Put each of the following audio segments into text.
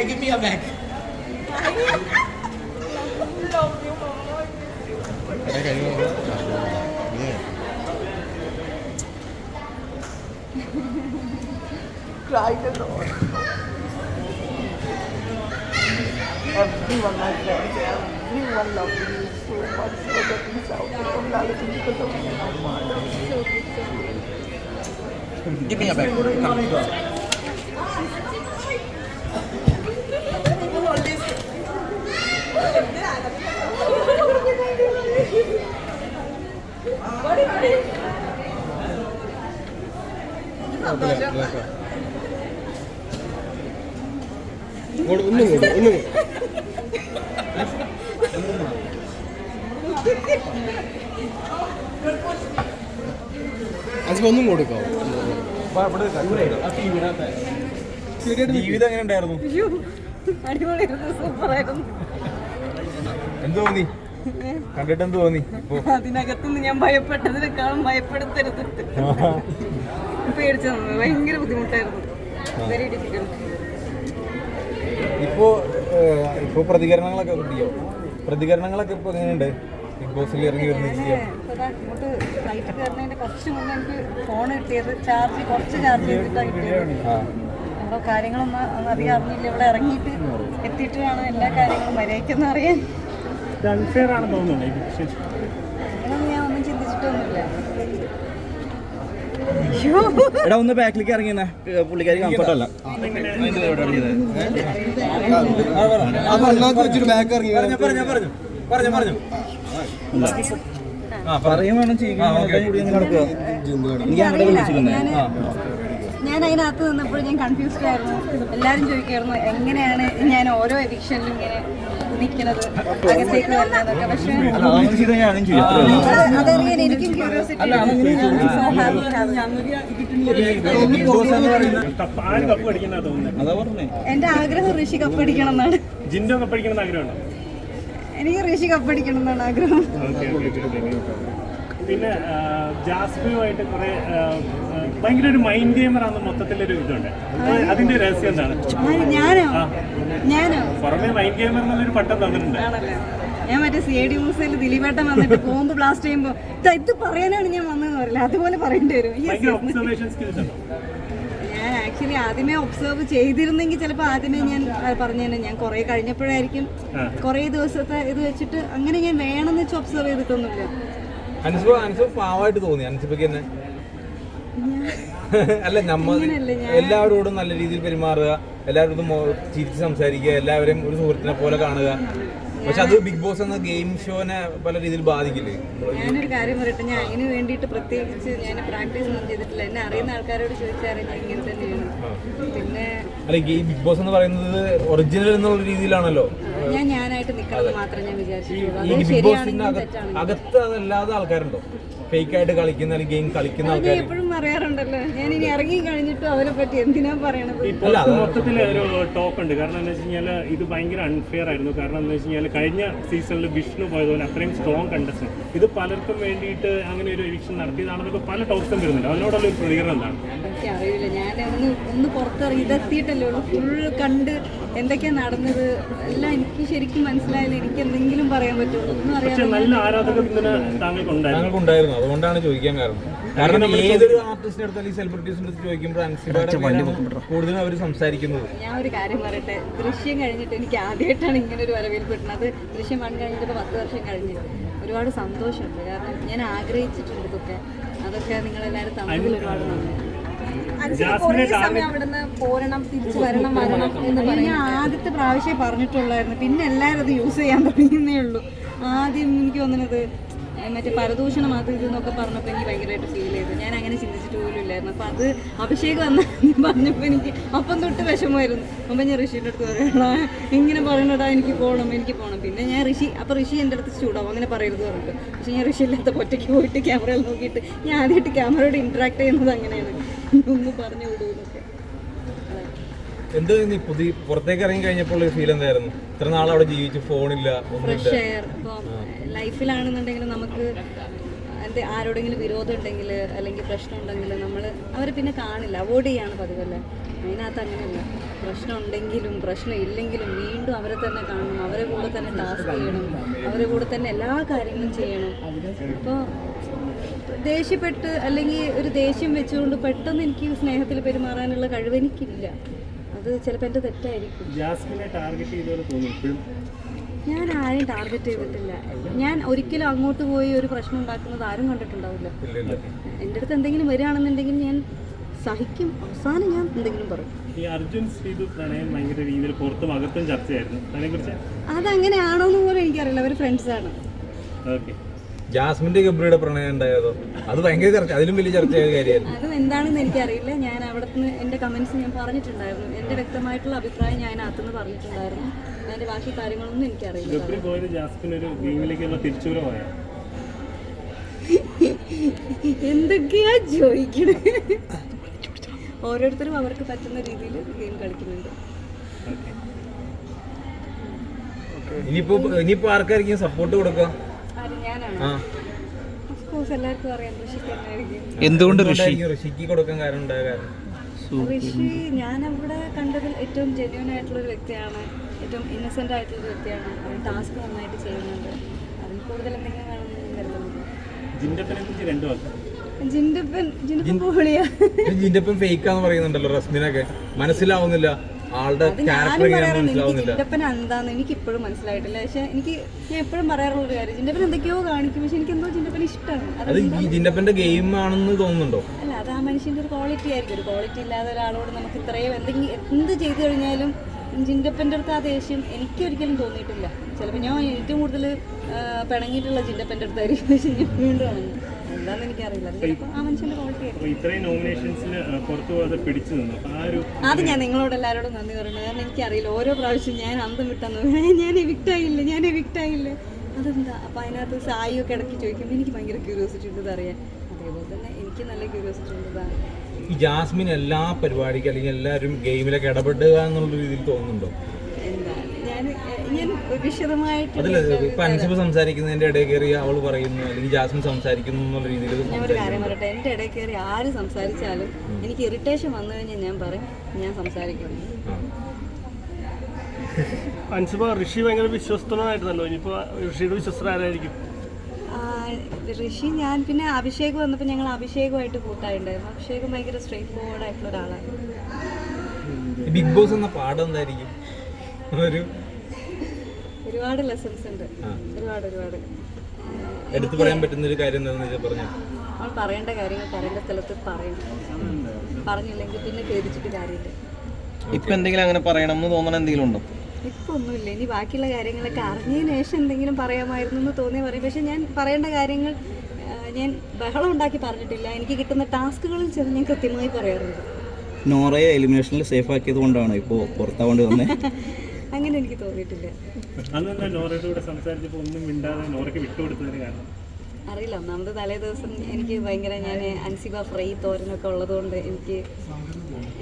away. Give me a bag. Cry the Lord. Everyone loves you. everyone loves you so much so that you shout it from lalo to because of you. Give me a bag. ജീവിതം എങ്ങനെ ഉണ്ടായിരുന്നു? അടിപൊളിയായിരുന്നു സൂപ്പറായിരുന്നു. എന്ത് തോന്നി? കണ്ടിട്ട് എന്ത് തോന്നി? ഇപ്പൊ അതിനകത്തുനിന്ന് ഞാൻ ഭയപ്പെട്ടതിനേക്കാളും ഭയപ്പെടുത്തരുത്. പേടിച്ചു ഭയങ്കര ബുദ്ധിമുട്ടായിരുന്നു. വെരി ഡിഫിക്കൽട്ട് ഇപ്പോ ഇപ്പൊ പ്രതികരണങ്ങളൊക്കെ കിട്ടിയോ? പ്രതികരണങ്ങളൊക്കെ ഇപ്പൊ എങ്ങനെയുണ്ട്? ബിഗ് ബോസിൽ ഇറങ്ങി വരുന്നിരിക്കുക ഇങ്ങോട്ട് ഫ്ലൈറ്റ് കയറുന്നതിന്റെ കുറച്ച് മുന്നേ എനിക്ക് ഫോൺ കിട്ടിയത്. ചാർജ് കുറച്ച് ചാർജ് ചെയ്തിട്ടാണ് കിട്ടിയത്. ഓരോ കാര്യങ്ങളൊന്നും ഒന്നും അധികം അറിഞ്ഞില്ല ഇവിടെ ഇറങ്ങിയിട്ട് എത്തിയിട്ട് വേണം എല്ലാ കാര്യങ്ങളും മര്യാദയ്ക്കൊന്നും അറിയാൻ. ഞാൻ ഒന്നും ചിന്തിച്ചിട്ടൊന്നുമില്ല. അയ്യോ. എടാ ഒന്ന് ബാക്കിലേക്ക് ഇറങ്ങിയെന്നെ പുള്ളിക്കാരി കംഫർട്ട് അല്ല. ബാക്ക് ഇറങ്ങി. പറഞ്ഞു പറഞ്ഞു. പറഞ്ഞു പറഞ്ഞു. ഞാൻ അതിനകത്ത് നിന്നപ്പോൾ ഞാൻ കൺഫ്യൂസ്ഡ് ആയിരുന്നു. എല്ലാവരും ചോദിക്കായിരുന്നു എങ്ങനെയാണ് ഞാൻ ഓരോ എവിക്ഷനിലും ഇങ്ങനെ നിൽക്കുന്നത്? അകത്തേക്ക് വരുന്നതൊക്കെ. പക്ഷേ അതറിയാൻ എനിക്കും ക്യൂരിയോസിറ്റി എന്റെ ആഗ്രഹം ഋഷി കപ്പടിക്കണം എന്നാണ്. ജിൻഡോ കപ്പടിക്കണം ആഗ്രഹമുണ്ടോ? എനിക്ക് ഋഷി കപ്പടിക്കണം എന്നാണ് ആഗ്രഹം. പിന്നെ ജാസ്മിയുമായിട്ട് കുറെ ഭയങ്കര ഒരു മൈൻഡ് ഗെയിമറാന്ന് മൊത്തത്തിലൊരു ഇതുണ്ട്. അതിന്റെ രഹസ്യം എന്താണ്? ഞാനോ ഞാനോ? പുറമെ മൈൻഡ് ഗെയിമർ എന്നുള്ളൊരു പട്ടം തന്നിട്ടുണ്ട്. ഞാൻ മറ്റേ സി ഐ ഡി മൂസയിൽ ദിലീപേട്ടൻ വന്നിട്ട് ബോംബ് ബ്ലാസ്റ്റ് ചെയ്യുമ്പോൾ ഇത് പറയാനാണ് ഞാൻ വന്നതെന്ന് പറയില്ല? അതുപോലെ പറയേണ്ടി വരും Yes, ഭയങ്കര yes. ഒബ്സർവേഷൻ സ്കിൽസ് ഉണ്ടോ ഞാൻ ആക്ച്വലി ആദ്യമേ ഒബ്സർവ് ചെയ്തിരുന്നെങ്കിൽ ചിലപ്പോൾ ആദ്യമേ ഞാൻ പറഞ്ഞു തന്നെ ഞാൻ കുറേ കഴിഞ്ഞപ്പോഴായിരിക്കും. കുറെ ദിവസത്തെ ഇത് വെച്ചിട്ട് അങ്ങനെ ഞാൻ വേണമെന്ന് വെച്ച് ഒബ്സർവ് ചെയ്തിട്ടൊന്നുമില്ല. പാവമായിട്ട് തോന്നി. അല്ല നമ്മ അങ്ങനെയല്ല എല്ലാവരോടും നല്ല രീതിയിൽ പെരുമാറുക. എല്ലാവരോടും ചിരിച്ച് സംസാരിക്കുക. എല്ലാവരും ഒരു സുഹൃത്തിനെ പോലെ കാണുക. പക്ഷെ അത് ബിഗ് ബോസ് എന്ന ഗെയിം ഷോനെ പല രീതിയിൽ ബാധിക്കില്ലേ? ഞാനൊരു കാര്യം പറയട്ടെ. ഞാൻ അതിന് വേണ്ടിയിട്ട് പ്രത്യേകിച്ച് ഞാൻ പ്രാക്ടീസ് ഒന്നും ചെയ്തിട്ടില്ല. എന്നെ അറിയുന്ന ആൾക്കാരോട് ചോദിച്ചാൽ ഞാൻ ഇങ്ങനെ തന്നെയാണ്. പിന്നെ അല്ല ഈ ബിഗ് ബോസ് എന്ന് പറയുന്നത് ഒറിജിനൽ എന്നുള്ള രീതിയിലാണല്ലോ. ഞാൻ ഞാനായിട്ട് നിൽക്കുന്നത് മാത്രമേ ഞാൻ വിചാരിച്ചിട്ടുള്ളൂ. ഈ അത് ബിഗ് ബോസിന്റെ ശരിയാണെങ്കിലും അകത്ത് തെറ്റാണെങ്കിലും. അകത്ത് അതല്ലാതെ ആൾക്കാരുണ്ടോ? ഫേക്ക് ആയിട്ട് കളിക്കുന്ന അല്ലെങ്കിൽ ഗെയിം കളിക്കുന്ന ആൾക്കാർ പറയാറുണ്ടല്ലോ. ഞാൻ ഇനി ഇറങ്ങി കഴിഞ്ഞിട്ടും അവരെ പറ്റി എന്തിനാ പറയണത്? മൊത്തത്തിൽ ഒരു ടോക്ക് ഉണ്ട്. കാരണം എന്താ വെച്ച് കഴിഞ്ഞാൽ ഇത് ഭയങ്കര അൺഫെയർ ആയിരുന്നു. കാരണം എന്താ വെച്ച് കഴിഞ്ഞാൽ കഴിഞ്ഞ സീസണിൽ വിഷ്ണു പോയതുപോലെ അത്രയും സ്ട്രോങ് കണ്ടസ്റ്റന്റ് ഇത് പലർക്കും വേണ്ടിയിട്ട് അങ്ങനെ ഒരു എവിക്ഷൻ നടത്തിയതാണെന്നൊക്കെ പല ടോക്സും വരുന്നുണ്ട്. അതിനോടുള്ള ഒരു പ്രതികരണം എന്താണ്? അറിയില്ല. ഞാൻ ഒന്ന് ഒന്ന് പുറത്തിറങ്ങി ഇതെത്തിയിട്ടല്ലേ ഉള്ളൂ. ഫുള്ള് കണ്ട് എന്തൊക്കെയാ നടന്നത് എല്ലാം എനിക്ക് ശരിക്കും മനസ്സിലായാലും എനിക്ക് എന്തെങ്കിലും പറയാൻ പറ്റുള്ളൂ ഒന്നും അറിയാം നല്ല ആരാധക പിന്തുണ താങ്കൾക്ക് ഉണ്ടായിരുന്നു. ഞങ്ങൾക്ക് ഉണ്ടായിരുന്നു അതുകൊണ്ടാണ് ചോദിക്കാൻ കാരണം. കാരണം ഏതൊരു ആർട്ടിസ്റ്റിന്റെ അടുത്ത് അല്ലെങ്കിൽ സെലിബ്രിറ്റീസിന്റെ അടുത്ത് ചോദിക്കുമ്പോൾ കൂടുതലും അവർ സംസാരിക്കുന്നത്. ഞാൻ ഒരു കാര്യം പറയട്ടെ. ദൃശ്യം കഴിഞ്ഞിട്ട് എനിക്ക് ആദ്യമായിട്ടാണ് ഇങ്ങനെ ഒരു വരവിൽ കിട്ടുന്നത് ദൃശ്യം വൺ കഴിഞ്ഞിട്ട് പത്ത് വർഷം കഴിഞ്ഞ്. ഒരുപാട് സന്തോഷമുണ്ട്. കാരണം ഞാൻ ആഗ്രഹിച്ചിട്ടുണ്ട് ഇതൊക്കെ. അതൊക്കെ നിങ്ങളെല്ലാവരും തമ്മിൽ ഒരുപാട് നന്ദി. ജാസ്മിനെ ടാർഗറ്റ് അവിടുന്ന് പോരണം തിരിച്ചു വരണം വരണം എന്ന് ഞാൻ ആദ്യത്തെ പ്രാവശ്യം പറഞ്ഞിട്ടുള്ളായിരുന്നു. പിന്നെ എല്ലാവരും അത് യൂസ് ചെയ്യാൻ തുടങ്ങുന്നേ ഉള്ളൂ. ആദ്യം എനിക്ക് തോന്നുന്നത് മറ്റേ പരദൂഷണം അത് പറഞ്ഞപ്പോൾ എനിക്ക് ഭയങ്കരമായിട്ട് ഫീൽ ചെയ്തു. ഞാൻ അങ്ങനെ ചിന്തിച്ചിട്ട് പോലും ഇല്ലായിരുന്നു. അപ്പോൾ അത് അഭിഷേക് വന്ന പറഞ്ഞപ്പോൾ എനിക്ക് അപ്പം തൊട്ട് വിഷമമായിരുന്നു. അപ്പം ഞാൻ ഋഷിയുടെ അടുത്ത് പറയണ ഇങ്ങനെ പറയണടാ എനിക്ക് പോകണം എനിക്ക് പോകണം പിന്നെ ഞാൻ ഋഷി അപ്പോൾ ഋഷി എന്റെ അടുത്ത് ചൂടാവും അങ്ങനെ പറയരുത് പറഞ്ഞിട്ട്. പക്ഷേ ഞാൻ ഋഷി ഇല്ലാത്ത ഒറ്റയ്ക്ക് പോയിട്ട് ക്യാമറയിൽ നോക്കിയിട്ട് ഞാൻ ആദ്യമായിട്ട് ക്യാമറയോട് ഇൻട്രാക്ട് ചെയ്യുന്നത് അങ്ങനെയാണ്. ഒന്ന് പറഞ്ഞു വിടുമെന്നൊക്കെ എന്ത് നീ പുതിയ പുറത്തേക്ക് ഇറങ്ങി കഴിഞ്ഞപ്പോൾ ഫീൽ എന്തായിരുന്നു? ഇത്ര നാൾ അവിടെ ജീവിച്ചു ഫോണില്ല ഫ്രഷ് എയർ ലൈഫിലാണെന്നുണ്ടെങ്കിൽ നമുക്ക് എന്ത് ആരോടെങ്കിലും വിരോധം ഉണ്ടെങ്കിൽ അല്ലെങ്കിൽ പ്രശ്നം ഉണ്ടെങ്കിൽ നമ്മൾ അവരെ പിന്നെ കാണില്ല അവോയ്ഡ് ചെയ്യാണ് പതിവല്ല അതിനകത്ത് അങ്ങനെയല്ല. പ്രശ്നം ഉണ്ടെങ്കിലും പ്രശ്നം ഇല്ലെങ്കിലും വീണ്ടും അവരെ തന്നെ കാണണം അവരെ കൂടെ തന്നെ ടാസ്ക് ചെയ്യണം അവരെ കൂടെ തന്നെ എല്ലാ കാര്യങ്ങളും ചെയ്യണം. അപ്പോൾ ദേഷ്യപ്പെട്ട് അല്ലെങ്കിൽ ഒരു ദേഷ്യം വെച്ചുകൊണ്ട് പെട്ടെന്ന് എനിക്ക് സ്നേഹത്തിൽ പെരുമാറാനുള്ള കഴിവ് എനിക്കില്ല. അത് ചിലപ്പോൾ എന്റെ തെറ്റായിരിക്കും. ജാസ്മിനെ ടാർഗറ്റ് തോന്നി ഞാൻ ആരെയും ടാർഗറ്റ് ചെയ്തിട്ടില്ല. ഞാൻ ഒരിക്കലും അങ്ങോട്ട് പോയി ഒരു പ്രശ്നം ഉണ്ടാക്കുന്നത് ആരും കണ്ടിട്ടുണ്ടാവില്ല. എന്റെ അടുത്ത് എന്തെങ്കിലും വരികയാണെന്നുണ്ടെങ്കിൽ ഞാൻ സഹിക്കും. അവസാനം ഞാൻ എന്തെങ്കിലും പറയും. ഈ അർജുൻ ശ്രീതു പ്രണയം ഭയങ്കര രീതിയിൽ പുറത്തും അകത്തും ചർച്ചയായിരുന്നു. അതിനെക്കുറിച്ച് അതങ്ങനെയാണോ എന്ന് പോലും എനിക്കറിയില്ല. അവർ ഫ്രണ്ട്സാണ് ഓക്കെ ജാസ്മിന്റെ ഗബ്രിയുടെ പ്രണയം ഉണ്ടായതോ അത് ഭയങ്കര ചർച്ച അതിലും വലിയ ചർച്ചയായ കാര്യമായിരുന്നു. അത് എന്താണെന്ന് എനിക്കറിയില്ല. ഞാൻ അവിടെ നിന്ന് എന്റെ കമന്റ്സ് ഞാൻ പറഞ്ഞിട്ടുണ്ടായിരുന്നു. എന്റെ വ്യക്തമായിട്ടുള്ള അഭിപ്രായം ഞാൻ അകത്തുനിന്ന് പറഞ്ഞിട്ടുണ്ടായിരുന്നു. അതിന്റെ ബാക്കി കാര്യങ്ങളൊന്നും എനിക്കറിയില്ല. എന്തൊക്കെയാ ചോദിക്കണേ? ഓരോരുത്തരും അവർക്ക് പറ്റുന്ന രീതിയിൽ ഗെയിം കളിക്കുന്നുണ്ട്. ഓക്കെ. ഇനിയിപ്പോ ഇനിയിപ്പോ ആർക്കായിരിക്കും സപ്പോർട്ട് കൊടുക്കുക? എന്തുകൊണ്ട് ഋഷി? ഋഷിക്ക് കൊടുക്കാൻ കാരണം ഉണ്ടായ കാരണം ഋഷി ഞാൻ അവിടെ കണ്ടതിൽ ഏറ്റവും ജെന്യൂൻ ആയിട്ടുള്ള ഒരു വ്യക്തിയാണ്. ഏറ്റവും ഇന്നസെന്റ് ആയിട്ടുള്ള ഒരു വ്യക്തിയാണ്. അവൻ ടാസ്ക് നന്നായിട്ട് ചെയ്യുന്നുണ്ട്. അതിൽ കൂടുതൽ എന്തെങ്കിലും വേണമെന്ന് കരുതുന്നുണ്ട് ജിൻഡപ്പൻ ഒപ്പം ഫേക്കാന്ന് പറയുന്നുണ്ടല്ലോ റസ്മിനൊക്കെ. മനസ്സിലാവുന്നില്ല. ആളുടെ ക്യാരക്ടർ ജിൻഡപ്പൻ എന്താന്ന് എനിക്ക് ഇപ്പോഴും മനസ്സിലായിട്ടില്ല. പക്ഷെ എനിക്ക് ഞാൻ എപ്പോഴും പറയാറുള്ള ഒരു കാര്യം ജിൻഡപ്പൻ എന്തൊക്കെയോ കാണിക്കും പക്ഷെ എനിക്ക് എന്തോ ജിൻഡപ്പൻ ഇഷ്ടമാണ്. അത് ഈ ഗെയിം ആണെന്ന് തോന്നുന്നുണ്ടോ? അല്ല അത് ആ മനുഷ്യന്റെ ഒരു ക്വാളിറ്റി ആയിരിക്കും. ഒരു ക്വാളിറ്റി ഇല്ലാതെ ഒരാളോട് നമുക്ക് ഇത്രയും എന്തെങ്കിലും എന്ത് ചെയ്തു കഴിഞ്ഞാലും ജിൻഡപ്പന്റെ അടുത്ത് ആ ദേഷ്യം എനിക്ക് ഒരിക്കലും തോന്നിയിട്ടില്ല. ചിലപ്പോൾ ഞാൻ ഏറ്റവും കൂടുതൽ പിണങ്ങിയിട്ടുള്ള ജിൻഡപ്പന്റെ അടുത്തായിരിക്കും. പക്ഷെ ഞാൻ വീണ്ടും എന്താണെന്ന് എനിക്കറിയില്ല ഇത്രയും നോമിനേഷൻസിന് പുറത്തു പോകാതെ പിടിച്ചു നിന്നു. ആ ഒരു അത് ഞാൻ നിങ്ങളോട് എല്ലാവരോടും നന്ദി പറയുന്നത് കാരണം എനിക്കറിയില്ല ഓരോ പ്രാവശ്യം ഞാൻ അന്തം വിട്ടെന്ന്. ഞാൻ എവിക്റ്റ് ആയില്ലേ ഞാൻ എവിക്റ്റ് ആയില്ലേ അതെന്താ? അപ്പൊ അതിനകത്ത് സായിയൊക്കെ ഇടയ്ക്ക് ചോദിക്കുമ്പോൾ എനിക്ക് ഭയങ്കര ക്യൂരിയോസിറ്റി ഉണ്ട് അറിയാം അതേപോലെ തന്നെ എനിക്ക് നല്ല ക്യൂരിയോസിറ്റി ഉണ്ട് ഈ ജാസ്മിൻ എല്ലാ പരിപാടിക്കും അല്ലെങ്കിൽ എല്ലാവരും ഗെയിമിലൊക്കെ ഇടപെടുക എന്നുള്ള രീതിയിൽ തോന്നുന്നുണ്ടോ? അതല്ല ഇപ്പൊ അൻസിബ് സംസാരിക്കുന്നതിന്റെ ഇടയിൽ കയറി അവൾ പറയുന്നു അല്ലെങ്കിൽ ജാസ്മിൻ സംസാരിക്കുന്നു എന്നുള്ള രീതിയിൽ ഞാൻ ഒരു കാര്യം പറയട്ടെ എന്റെ ഇടയിൽ കയറി ആര് സംസാരിച്ചാലും എനിക്ക് ഇറിറ്റേഷൻ വന്നു കഴിഞ്ഞാൽ ഞാൻ പറയും ഞാൻ സംസാരിക്കുന്നു അൻസിബ ഋഷി ഭയങ്കര വിശ്വസ്തനായിരുന്നല്ലോ ഇനിയിപ്പോ ഋഷിയുടെ വിശ്വസ്തരായിരിക്കും ഋഷി ഞാൻ പിന്നെ അഭിഷേക് വന്നപ്പോൾ ഞങ്ങൾ അഭിഷേകമായിട്ട് കൂട്ടായിട്ടുണ്ടായിരുന്നു അഭിഷേകും ഭയങ്കര സ്ട്രെയിറ്റ് ഫോർവേഡ് ആയിട്ടുള്ള ഒരാളാണ് ബിഗ് ബോസ് എന്ന പാഠം എന്തായിരിക്കും? ഒരു ഒരുപാട് ലെസൺസ് ഉണ്ട്. ഒരുപാട് ഒരുപാട്. എടുത്തു പറയാൻ പറ്റുന്ന ഒരു കാര്യം എന്താണെന്ന് പറഞ്ഞു? നമ്മൾ പറയേണ്ട കാര്യങ്ങൾ പറയേണ്ട സ്ഥലത്ത് പറയണം. പറഞ്ഞില്ലെങ്കിൽ പിന്നെ ഖേദിച്ചിട്ട് കാര്യമില്ല. ഇപ്പൊ എന്തെങ്കിലും അങ്ങനെ പറയണം എന്ന് തോന്നണ എന്തെങ്കിലും ഉണ്ടോ? ഇപ്പൊ ഒന്നുമില്ല. ഇനി ബാക്കിയുള്ള കാര്യങ്ങളൊക്കെ അറിഞ്ഞതിന് ശേഷം എന്തെങ്കിലും പറയാമായിരുന്നു എന്ന് തോന്നിയ പറയും. പക്ഷെ ഞാൻ പറയേണ്ട കാര്യങ്ങൾ ഞാൻ ബഹളം ഉണ്ടാക്കി പറഞ്ഞിട്ടില്ല. എനിക്ക് കിട്ടുന്ന ടാസ്കുകളിൽ ചെന്ന് ഞാൻ കൃത്യമായി പറയാറുണ്ട്. നോറയെ എലിമിനേഷനിൽ സേഫ് ആക്കിയത് കൊണ്ടാണ് ഇപ്പോൾ പുറത്താവേണ്ടി വന്നത് അങ്ങനെ എനിക്ക് തോന്നിയിട്ടില്ല. നോറയുടെ കൂടെ സംസാരിച്ചപ്പോൾ ഒന്നും മിണ്ടാതെ നോറയ്ക്ക് വിട്ടുകൊടുത്തതിന് കാരണം? അറിയില്ല. ഒന്നാമത് തലേ ദിവസം എനിക്ക് ഭയങ്കര ഞാൻ അൻസിബ ഫ്രൈ തോരനൊക്കെ ഉള്ളതുകൊണ്ട് എനിക്ക്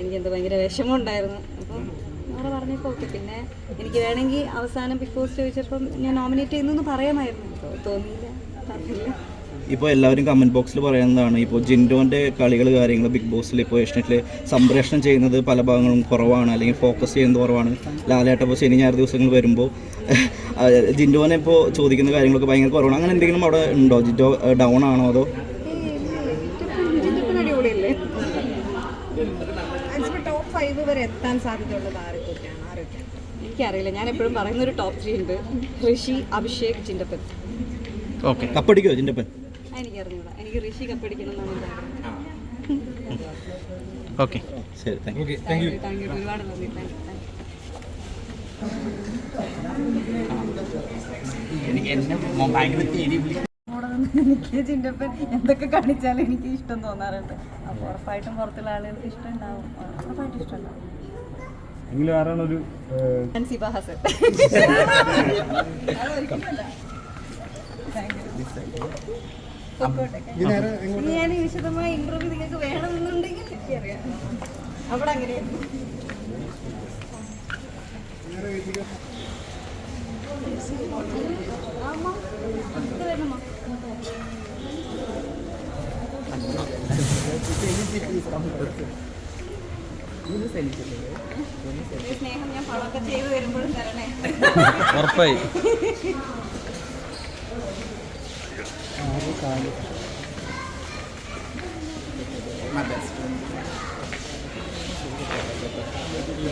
എനിക്ക് എന്താ ഭയങ്കര വിഷമമുണ്ടായിരുന്നു. അപ്പം അവിടെ പറഞ്ഞപ്പോൾ ഓക്കെ പിന്നെ എനിക്ക് വേണമെങ്കിൽ അവസാനം ബിഗ് ബോസ് ചോദിച്ചപ്പം ഞാൻ നോമിനേറ്റ് ചെയ്യുന്നു പറയാമായിരുന്നു. തോന്നിയില്ല. പറഞ്ഞില്ല. ഇപ്പോൾ എല്ലാവരും കമന്റ് ബോക്സിൽ പറയുന്നതാണ് ഇപ്പോൾ ജിൻഡോന്റെ കളികൾ കാര്യങ്ങൾ ബിഗ് ബോസിൽ ഇപ്പോൾ ഏഷ്യനെറ്റിൽ സംപ്രേഷണം ചെയ്യുന്നത് പല ഭാഗങ്ങളും കുറവാണ് അല്ലെങ്കിൽ ഫോക്കസ് ചെയ്യുന്നത് കുറവാണ്. ലാലേട്ട ഇപ്പോൾ ശനി ഞായർ ദിവസങ്ങൾ വരുമ്പോൾ ജിൻഡോനെ ഇപ്പോൾ ചോദിക്കുന്ന കാര്യങ്ങളൊക്കെ ഭയങ്കര കുറവാണ്. അങ്ങനെ എന്തെങ്കിലും അവിടെ ഉണ്ടോ? ജിൻഡോ ഡൗൺ ആണോ അതോ? അടിപൊളിയല്ലേ ടോപ്പ് ഫൈവ് വരെ എത്താൻ സാധ്യതയുള്ളത് ആരൊക്കെയാണ് ആരൊക്കെയാണ്? എനിക്കറിയില്ല. ഞാൻ എപ്പോഴും പറയുന്ന ഒരു ടോപ്പ് ത്രീ ഉണ്ട്. ഋഷി അഭിഷേക് ചിന്തപ്പൻ ഓക്കെ കപ്പടിക്കോ എനിക്കറിഞ്ഞൂടാ. എനിക്ക് ഋഷി കപ്പടിക്കണം എന്നാണ് എന്റെ ആഗ്രഹം ഓക്കെ ശരി thank thank you thank you ഒരുപാട് നന്ദി. താങ്ക് യു അവിടെ നിന്ന് എനിക്ക് ചിന്തപ്പൻ എന്തൊക്കെ കാണിച്ചാലും എനിക്ക് ഇഷ്ടം തോന്നാറുണ്ട്. അപ്പോൾ ഉറപ്പായിട്ടും പുറത്തുള്ള ആളുകൾക്ക് ഇഷ്ടം ഉണ്ടാവും ഉറപ്പായിട്ടും ഇഷ്ടം ഉണ്ടാവും എങ്കിലും ആരാണ് ഒരു താങ്ക് യു ഞാൻ വിശദമായ ഇന്റർവ്യൂ നിങ്ങൾക്ക് വേണമെന്നുണ്ടെങ്കിൽ എനിക്കറിയാം. അവിടെ അങ്ങനെയായിരുന്നു. സ്നേഹം ഞാൻ പണമൊക്കെ ചെയ്ത് വരുമ്പോഴും തരണേ. ഉറപ്പായി.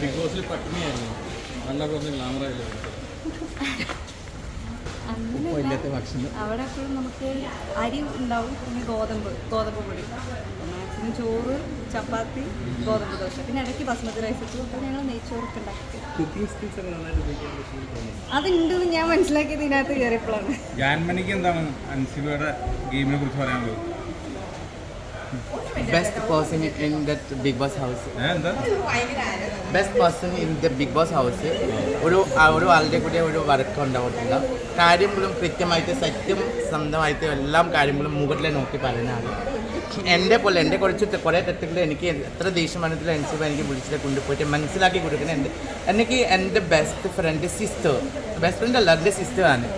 ബിഗ് ബോസിൽ പട്ടിണിയായിരുന്നു നല്ല കുറച്ച് ഗ്ലാമറായില്ലേ ഭക്ഷണം. അവിടെ എപ്പോഴും നമുക്ക് അരി ഉണ്ടാവും പിന്നെ ഗോതമ്പ് ഗോതമ്പ് പൊടി. മാക്സിമം ചോറ് ചപ്പാത്തി ഗോതമ്പ് ദോശ. പിന്നെ ഇടയ്ക്ക് ബസ്മതി റൈസ് ഇട്ടു. അപ്പോൾ ഞങ്ങൾ നെയ്ച്ചോറൊക്കെ ഉണ്ടാക്കി അതുണ്ടെന്ന് ഞാൻ മനസ്സിലാക്കിയത് ഇതിനകത്ത് കയറിയപ്പോഴാണ്. ജാൻമണിക്ക് എന്താണ് അൻസിബയുടെ ഗെയിമിനെ കുറിച്ച് പറയാനുള്ളത്? best person in that big boss house. best person in the big boss house. ഒരു ഒരു ആളുടെ കൂടെ ഒരു വർക്ക് ഉണ്ടാവത്തില്ല. കാര്യങ്ങളും കൃത്യമായിട്ട് സത്യം സ്വന്തമായിട്ട് എല്ലാം കാര്യങ്ങളും മുകളിലെ നോക്കി പറയുന്നതാണ്. എന്റെ പോലെ എന്റെ കുറച്ച് കുറേ തെറ്റുകൾ എനിക്ക് എത്ര ദേഷ്യം വന്നതിൽ എനിക്ക് എനിക്ക് വിളിച്ചിട്ട് കൊണ്ടുപോയിട്ട് മനസ്സിലാക്കി കൊടുക്കുന്ന എന്റെ എനിക്ക് എന്റെ best friend sister best friend അല്ല എന്റെ സിസ്റ്ററാണ്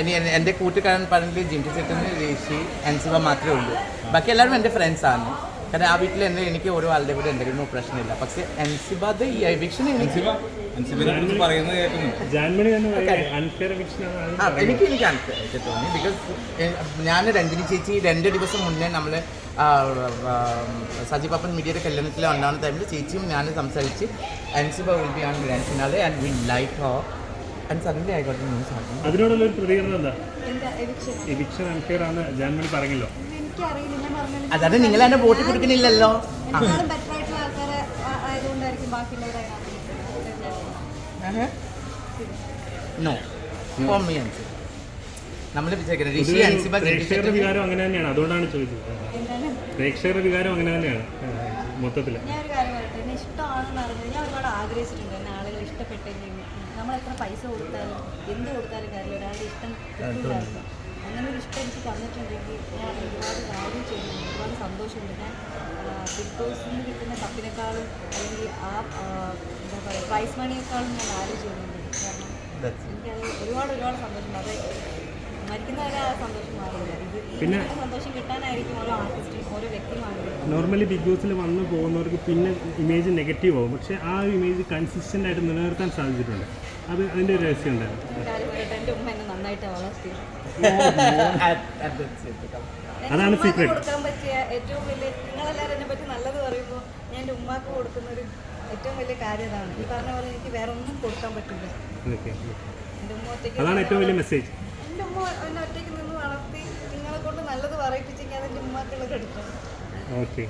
ഇനി എന്റെ കൂട്ടുകാരൻ പറഞ്ഞിട്ട് ജിന്റി ചേട്ടന് രേഷി അൻസിബ മാത്രമേ ഉള്ളൂ. ബാക്കി എല്ലാവരും എന്റെ ഫ്രണ്ട്സാണ് കാരണം ആ വീട്ടിൽ എന്നെ എനിക്ക് ഓരോ ആളുടെ കൂടെ എന്തെങ്കിലും പ്രശ്നമില്ല. പക്ഷെ എൻസിബാദ് ഈ എവിക്ഷൻ എനിക്ക് അൺഫെയർ എനിക്ക് എനിക്ക് ആയിട്ട് തോന്നി. ബിക്കോസ് ഞാൻ രഞ്ജിനി ചേച്ചി രണ്ട് ദിവസം മുന്നേ നമ്മൾ സജി പാപ്പൻ മീഡിയയുടെ കല്യാണത്തിൽ ഉണ്ടാകുന്ന ടൈമിൽ ചേച്ചിയും ഞാൻ സംസാരിച്ച് എൻസിബ will be an grand finale and will like oh and suddenly ആയിക്കോട്ടെ ന്യൂസ് അതിനോടുള്ള ഒരു പ്രതികരണം എന്താ? എവിക്ഷൻ. അൺഫെയർ ആണ് ജാൻമണി പറഞ്ഞല്ലോ. അതാണ് നിങ്ങൾ എന്നെ വോട്ട് ബാക്കിയുള്ളവരെ നോ ഫോർ മീ അൻസിബ നമ്മൾ വിചാരിക്കുന്നത് ഋഷി പൊതുവെ അൻസിബ പ്രേക്ഷകരുടെ വികാരം അങ്ങനെ തന്നെയാണ്. അതുകൊണ്ടാണ് ചോദിച്ചത്. പ്രേക്ഷകരുടെ വികാരം അങ്ങനെ തന്നെയാണ് മൊത്തത്തിൽ ഞാൻ ഒരു കാര്യം പറയട്ടെ എന്നെ ഇഷ്ടമാണെന്ന് അറിഞ്ഞത് ഞാൻ ഒരുപാട് ആഗ്രഹിച്ചിട്ടുണ്ട്. എന്നെ ആളുകൾ ഇഷ്ടപ്പെട്ടെങ്കിൽ നമ്മൾ എത്ര പൈസ കൊടുത്താലും എന്ത് കൊടുത്താലും കാര്യമില്ല. ഒരാളുടെ ഇഷ്ടം അങ്ങനെ ഒരു ഇഷ്ടം എനിക്ക് തന്നിട്ടുണ്ടെങ്കിൽ ഞാൻ ഒരുപാട് കാര്യം ചെയ്യുന്നു. ഒരുപാട് സന്തോഷമുണ്ട്. ഞാൻ ബിഗ് ബോസിൽ നിന്ന് കിട്ടുന്ന കപ്പിനേക്കാളും അല്ലെങ്കിൽ ആ എന്താ പറയുക പ്രൈസ് മണിയേക്കാളും ഞാൻ വാല്യൂ ചെയ്യുന്നുണ്ട്. കാരണം എനിക്കത് ഒരുപാട് ഒരുപാട് സന്തോഷമുണ്ട്. അത് മരിക്കുന്നവരെ ആ സന്തോഷം മാറില്ല. ഇത് പിന്നെ- സന്തോഷം കിട്ടാനായിരിക്കും ഓരോ ആർട്ടിസ്റ്റും ഓരോ വ്യക്തിയും നോർമലി ബിഗ് ബോസിൽ വന്നു പോകുന്നവർക്ക് പിന്നെ ഇമേജ് നെഗറ്റീവ് ആവും. പക്ഷെ ആ ഒരു ഇമേജ് കൺസിസ്റ്റന്റ് ആയിട്ട് നിലനിർത്താൻ സാധിച്ചിട്ടുണ്ട്. അത് അതിന്റെ ഒരു രഹസ്യം ഉണ്ടായിരുന്നു എന്റെ ഉമ്മ എന്നെ നന്നായിട്ട് വളർത്തി. അതാണ് സീക്രട്ട്. കൊടുക്കാൻ പറ്റിയ ഏറ്റവും വലിയ നിങ്ങളെല്ലാവരും എന്നെ പറ്റി നല്ലത് പറയുമ്പോൾ ഞാൻ എന്റെ ഉമ്മാക്ക് കൊടുക്കുന്ന ഒരു ഏറ്റവും വലിയ കാര്യം അതാണ് ഈ പറഞ്ഞ പോലെ എനിക്ക് വേറെ ഒന്നും കൊടുക്കാൻ പറ്റില്ല. ഓക്കെ എന്റെ ഉമ്മ ഒറ്റയ്ക്ക് അതാണ് ഏറ്റവും വലിയ മെസ്സേജ് എന്റെ ഉമ്മ എന്നെ ഒറ്റയ്ക്ക് നിന്ന് വളർത്തി നിങ്ങളെ കൊണ്ട് നല്ലത് പറയിപ്പിച്ചെങ്കിൽ അത് എന്റെ ഉമ്മാക്കുള്ളത് എടുക്കും. ഓക്കെ.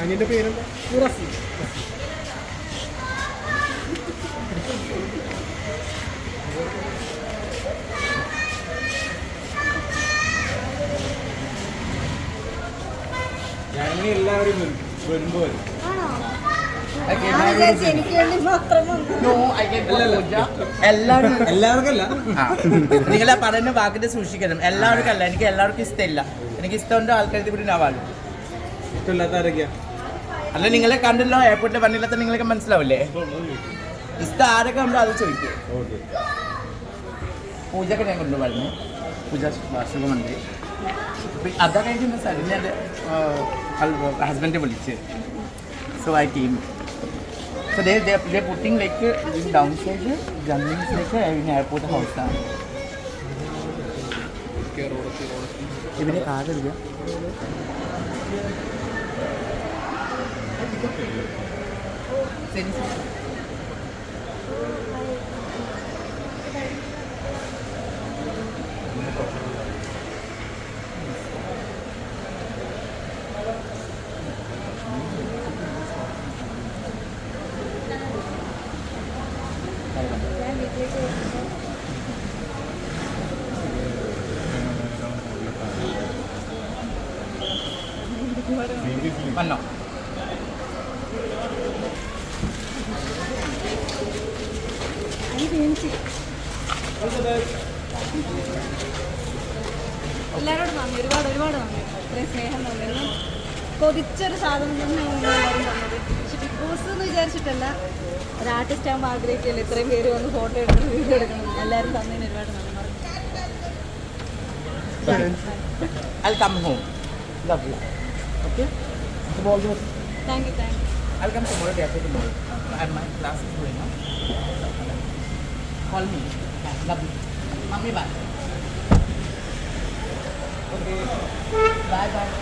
അനിയന്റെ പേരെന്താ? പൂജ. എല്ലാവരും എല്ലാവർക്കല്ല. നിങ്ങളെ പറയുന്ന വാക്കിന്റെ സൂക്ഷിക്കണം. എല്ലാവർക്കും അല്ല എനിക്ക് എല്ലാവർക്കും ഇഷ്ടമില്ല. എനിക്ക് ഇഷ്ടമുണ്ട് ആൾക്കാർക്ക് ഇവിടെ ഉണ്ടാവാലും ഇഷ്ടമില്ലാത്ത ആരൊക്കെയാ? അല്ല നിങ്ങളെ കണ്ടല്ലോ എയർപോർട്ടിൽ വന്നില്ലാത്ത നിങ്ങൾക്ക് മനസ്സിലാവില്ലേ? ഇഷ്ടം ആരൊക്കെ ഉണ്ടോ അത് ചോദിക്കും. പൂജക്കെ പൂജക്ക് ഞാൻ കൊണ്ടുവരുന്നു പൂജ സുഖമന്ത്രി അതാ കഴിഞ്ഞ സഡൻ എന്റെ ഹസ്ബൻഡ് വിളിച്ച് so I team so they they putting like down side ജർമ്മൻസിലേക്ക് in airport ഹൗസാണ് ഇവിടെ കാറില്ല ശരി വന്നോ. എല്ലാവരോടും നന്ദി. ഒരുപാട് ഒരുപാട് നന്ദി. ഇത്രയും സ്നേഹം തന്നു കൊതിച്ചൊരു സാധനം തന്നെ എല്ലാവരും തന്നത്. പക്ഷെ ബിഗ് ബോസ് എന്ന് വിചാരിച്ചിട്ടല്ല ഒരു ആർട്ടിസ്റ്റ് ആകുമ്പോൾ ആഗ്രഹിക്കില്ല ഇത്രയും പേര് വന്ന് ഫോട്ടോ എടുക്കണം വീഡിയോ എടുക്കണം. എല്ലാവരും തന്നതിന് ഒരുപാട് നന്ദി. I'll come home. Love you. Okay? of all this. Thank you, thank you. I'll come tomorrow, day after tomorrow. And my class is going on. Call me. Love you. Mummy, bye. Okay. Bye, bye.